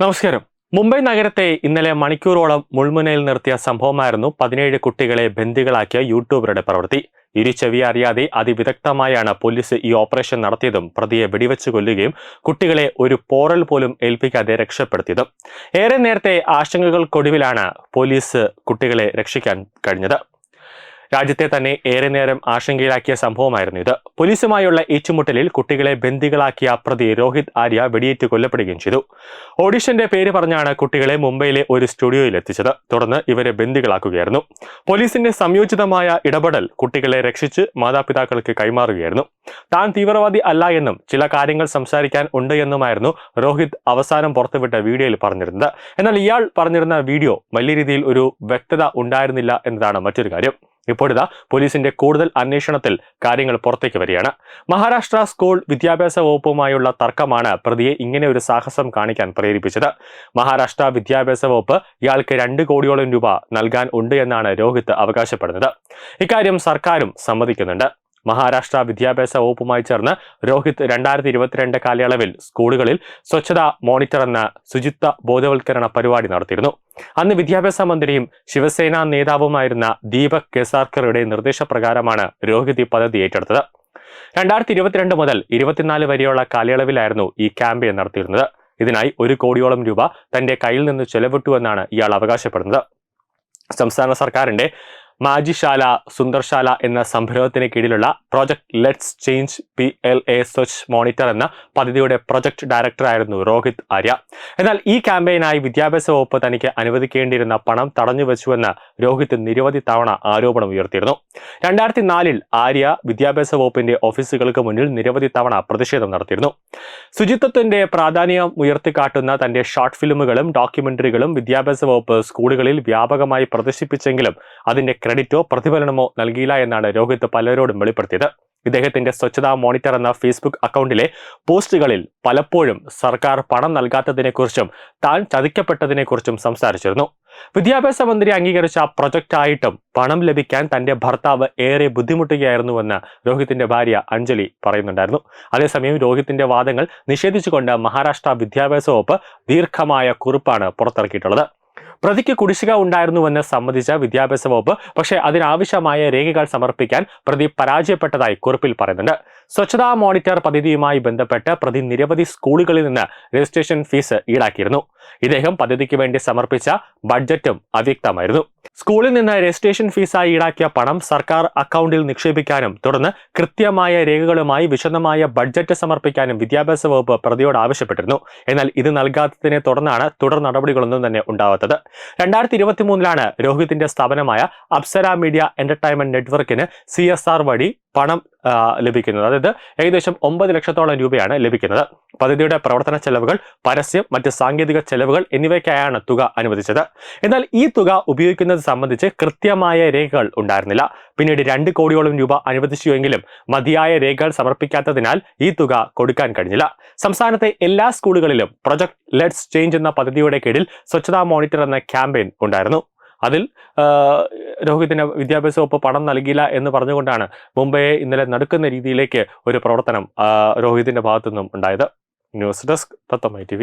നമസ്കാരം. മുംബൈ നഗരത്തെ ഇന്നലെ മണിക്കൂറോളം മുൾമുനയിൽ നിർത്തിയ സംഭവമായിരുന്നു പതിനേഴ് കുട്ടികളെ ബന്ദികളാക്കിയ യൂട്യൂബറുടെ പ്രവൃത്തി. ഇരു ചെവി അറിയാതെ അതിവിദഗ്ധമായാണ് പോലീസ് ഈ ഓപ്പറേഷൻ നടത്തിയതും പ്രതിയെ വെടിവെച്ച് കൊല്ലുകയും കുട്ടികളെ ഒരു പോറൽ പോലും ഏൽപ്പിക്കാതെ രക്ഷപ്പെടുത്തിയതും. ഏറെ നേരത്തെ ആശങ്കകൾക്കൊടുവിലാണ് പോലീസ് കുട്ടികളെ രക്ഷിക്കാൻ കഴിഞ്ഞത്. രാജ്യത്തെ തന്നെ ഏറെ നേരം ആശങ്കയിലാക്കിയ സംഭവമായിരുന്നു ഇത്. പോലീസുമായുള്ള ഏറ്റുമുട്ടലിൽ കുട്ടികളെ ബന്ദികളാക്കിയ പ്രതി രോഹിത് ആര്യ വെടിയേറ്റ് കൊല്ലപ്പെടുകയും ചെയ്തു. ഓഡിഷന്റെ പേര് പറഞ്ഞാണ് കുട്ടികളെ മുംബൈയിലെ ഒരു സ്റ്റുഡിയോയിൽ എത്തിച്ചത്. തുടർന്ന് ഇവരെ ബന്ദികളാക്കുകയായിരുന്നു. പോലീസിന്റെ സംയോജിതമായ ഇടപെടൽ കുട്ടികളെ രക്ഷിച്ച് മാതാപിതാക്കൾക്ക് കൈമാറുകയായിരുന്നു. താൻ തീവ്രവാദി അല്ല എന്നും ചില കാര്യങ്ങൾ സംസാരിക്കാൻ ഉണ്ട് എന്നുമായിരുന്നു രോഹിത് അവസാനം പുറത്തുവിട്ട വീഡിയോയിൽ പറഞ്ഞിരുന്നത്. എന്നാൽ ഇയാൾ പറഞ്ഞിരുന്ന വീഡിയോ വലിയ രീതിയിൽ ഒരു വ്യക്തത ഉണ്ടായിരുന്നില്ല എന്നതാണ് മറ്റൊരു കാര്യം. ഇപ്പോഴിതാ പോലീസിന്റെ കൂടുതൽ അന്വേഷണത്തിൽ കാര്യങ്ങൾ പുറത്തേക്ക് വരികയാണ്. മഹാരാഷ്ട്ര സ്കൂൾ വിദ്യാഭ്യാസ വകുപ്പുമായുള്ള തർക്കമാണ് പ്രതിയെ ഇങ്ങനെ ഒരു സാഹസം കാണിക്കാൻ പ്രേരിപ്പിച്ചത്. മഹാരാഷ്ട്ര വിദ്യാഭ്യാസ വകുപ്പ് ഇയാൾക്ക് രണ്ട് കോടിയോളം രൂപ നൽകാൻ ഉണ്ട് എന്നാണ് രോഹിത് അവകാശപ്പെടുന്നത്. ഇക്കാര്യം സർക്കാരും സമ്മതിക്കുന്നുണ്ട്. മഹാരാഷ്ട്ര വിദ്യാഭ്യാസ വകുപ്പുമായി ചേർന്ന് രോഹിത് രണ്ടായിരത്തി ഇരുപത്തിരണ്ട് കാലയളവിൽ സ്കൂളുകളിൽ സ്വച്ഛതാ മോണിറ്റർ എന്ന ശുചിത്വ ബോധവൽക്കരണ പരിപാടി നടത്തിയിരുന്നു. അന്ന് വിദ്യാഭ്യാസ മന്ത്രിയും ശിവസേന നേതാവുമായിരുന്ന ദീപക് കെസാർക്കറുടെ നിർദ്ദേശപ്രകാരമാണ് രോഹിത് ഈ പദ്ധതി ഏറ്റെടുത്തത്. രണ്ടായിരത്തി ഇരുപത്തിരണ്ട് മുതൽ ഇരുപത്തിനാല് വരെയുള്ള കാലയളവിലായിരുന്നു ഈ ക്യാമ്പയിൻ നടത്തിയിരുന്നത്. ഇതിനായി ഒരു കോടിയോളം രൂപ തന്റെ കയ്യിൽ നിന്ന് ചെലവിട്ടുവെന്നാണ് ഇയാൾ അവകാശപ്പെടുന്നത്. സംസ്ഥാന സർക്കാരിന്റെ മാജിശാല സുന്ദർശാല എന്ന സംരംഭത്തിന് കീഴിലുള്ള project let's change P L A Swachh monitor എന്ന പദ്ധതിയുടെ പ്രൊജക്ട് ഡയറക്ടറായിരുന്നു രോഹിത് ആര്യ. എന്നാൽ ഈ ക്യാമ്പയിനായി വിദ്യാഭ്യാസ വകുപ്പ് തനിക്ക് അനുവദിക്കേണ്ടിയിരുന്ന പണം തടഞ്ഞു വെച്ചുവെന്ന് രോഹിത് നിരവധി തവണ ആരോപണം ഉയർത്തിയിരുന്നു. രണ്ടായിരത്തി നാലിൽ ആര്യ വിദ്യാഭ്യാസ വകുപ്പിന്റെ ഓഫീസുകൾക്ക് മുന്നിൽ നിരവധി തവണ പ്രതിഷേധം നടത്തിയിരുന്നു. ശുചിത്വത്തിന്റെ പ്രാധാന്യം ഉയർത്തിക്കാട്ടുന്ന തന്റെ ഷോർട്ട് ഫിലിമുകളും ഡോക്യുമെന്ററികളും വിദ്യാഭ്യാസ വകുപ്പ് സ്കൂളുകളിൽ വ്യാപകമായി പ്രദർശിപ്പിച്ചെങ്കിലും അതിന്റെ ക്രെഡിറ്റോ പ്രതിഫലനമോ നൽകിയില്ല എന്നാണ് രോഹിത് പലരോടും വെളിപ്പെടുത്തിയത്. ഇദ്ദേഹത്തിന്റെ സ്വച്ഛതാ മോണിറ്റർ എന്ന ഫേസ്ബുക്ക് അക്കൗണ്ടിലെ പോസ്റ്റുകളിൽ പലപ്പോഴും സർക്കാർ പണം നൽകാത്തതിനെക്കുറിച്ചും താൻ ചതിക്കപ്പെട്ടതിനെക്കുറിച്ചും സംസാരിച്ചിരുന്നു. വിദ്യാഭ്യാസ മന്ത്രി അംഗീകരിച്ച പ്രൊജക്റ്റായിട്ടും പണം ലഭിക്കാൻ തന്റെ ഭർത്താവ് ഏറെ ബുദ്ധിമുട്ടുകയായിരുന്നുവെന്ന് രോഹിത്തിന്റെ ഭാര്യ അഞ്ജലി പറയുന്നുണ്ടായിരുന്നു. അതേസമയം രോഹിത്തിന്റെ വാദങ്ങൾ നിഷേധിച്ചുകൊണ്ട് മഹാരാഷ്ട്ര വിദ്യാഭ്യാസ വകുപ്പ് ദീർഘമായ കുറിപ്പാണ് പുറത്തിറക്കിയിട്ടുള്ളത്. പ്രതിക്ക് കുടിശ്ശിക ഉണ്ടായിരുന്നുവെന്ന് സമ്മതിച്ച വിദ്യാഭ്യാസ വകുപ്പ് പക്ഷേ അതിനാവശ്യമായ രേഖകൾ സമർപ്പിക്കാൻ പ്രതി പരാജയപ്പെട്ടതായി കുറിപ്പിൽ പറയുന്നുണ്ട്. സ്വച്ഛതാ മോണിറ്റർ പദ്ധതിയുമായി ബന്ധപ്പെട്ട് പ്രതി നിരവധി സ്കൂളുകളിൽ നിന്ന് രജിസ്ട്രേഷൻ ഫീസ് ഈടാക്കിയിരുന്നു. ഇദ്ദേഹം പദ്ധതിക്ക് വേണ്ടി സമർപ്പിച്ച ബഡ്ജറ്റും അവ്യക്തമായിരുന്നു. സ്കൂളിൽ നിന്ന് രജിസ്ട്രേഷൻ ഫീസായി ഈടാക്കിയ പണം സർക്കാർ അക്കൗണ്ടിൽ നിക്ഷേപിക്കാനും തുടർന്ന് കൃത്യമായ രേഖകളുമായി വിശദമായ ബഡ്ജറ്റ് സമർപ്പിക്കാനും വിദ്യാഭ്യാസ വകുപ്പ് പ്രതിയോട് ആവശ്യപ്പെട്ടിരുന്നു. എന്നാൽ ഇത് നൽകാത്തതിനെ തുടർന്നാണ് തുടർ നടപടികളൊന്നും തന്നെ ഉണ്ടാവാത്തത്. രണ്ടായിരത്തി ഇരുപത്തി മൂന്നിലാണ് രോഹിത്തിന്റെ സ്ഥാപനമായ അപ്സര മീഡിയ എന്റർടൈൻമെന്റ് നെറ്റ്വർക്കിന് സി വഴി പണം ലഭിക്കുന്നത്. അതായത് ഏകദേശം ഒമ്പത് ലക്ഷത്തോളം രൂപയാണ് ലഭിക്കുന്നത്. പദ്ധതിയുടെ പ്രവർത്തന ചെലവുകൾ പരസ്യം മറ്റ് സാങ്കേതിക ചെലവുകൾ എന്നിവയ്ക്കായാണ് തുക അനുവദിച്ചത്. എന്നാൽ ഈ തുക ഉപയോഗിക്കുന്നത് സംബന്ധിച്ച് കൃത്യമായ രേഖകൾ ഉണ്ടായിരുന്നില്ല. പിന്നീട് രണ്ട് കോടിയോളം രൂപ അനുവദിച്ചുവെങ്കിലും മതിയായ രേഖകൾ സമർപ്പിക്കാത്തതിനാൽ ഈ തുക കൊടുക്കാൻ കഴിഞ്ഞില്ല. സംസ്ഥാനത്തെ എല്ലാ സ്കൂളുകളിലും പ്രൊജക്ട് ലെറ്റ്സ് ചേഞ്ച് എന്ന പദ്ധതിയുടെ കീഴിൽ സ്വച്ഛതാ മോണിറ്റർ എന്ന ക്യാമ്പയിൻ ഉണ്ടായിരുന്നു. അതിൽ രോഹിത്തിന് വിദ്യാഭ്യാസ വകുപ്പ് പണം നൽകിയില്ല എന്ന് പറഞ്ഞുകൊണ്ടാണ് മുംബൈയെ ഇന്നലെ നടക്കുന്ന രീതിയിലേക്ക് ഒരു പ്രവർത്തനം രോഹിതിന്റെ ഭാഗത്തുനിന്നും ഉണ്ടായത്. ന്യൂസ് ഡെസ്ക് തത്തമ്മ ടി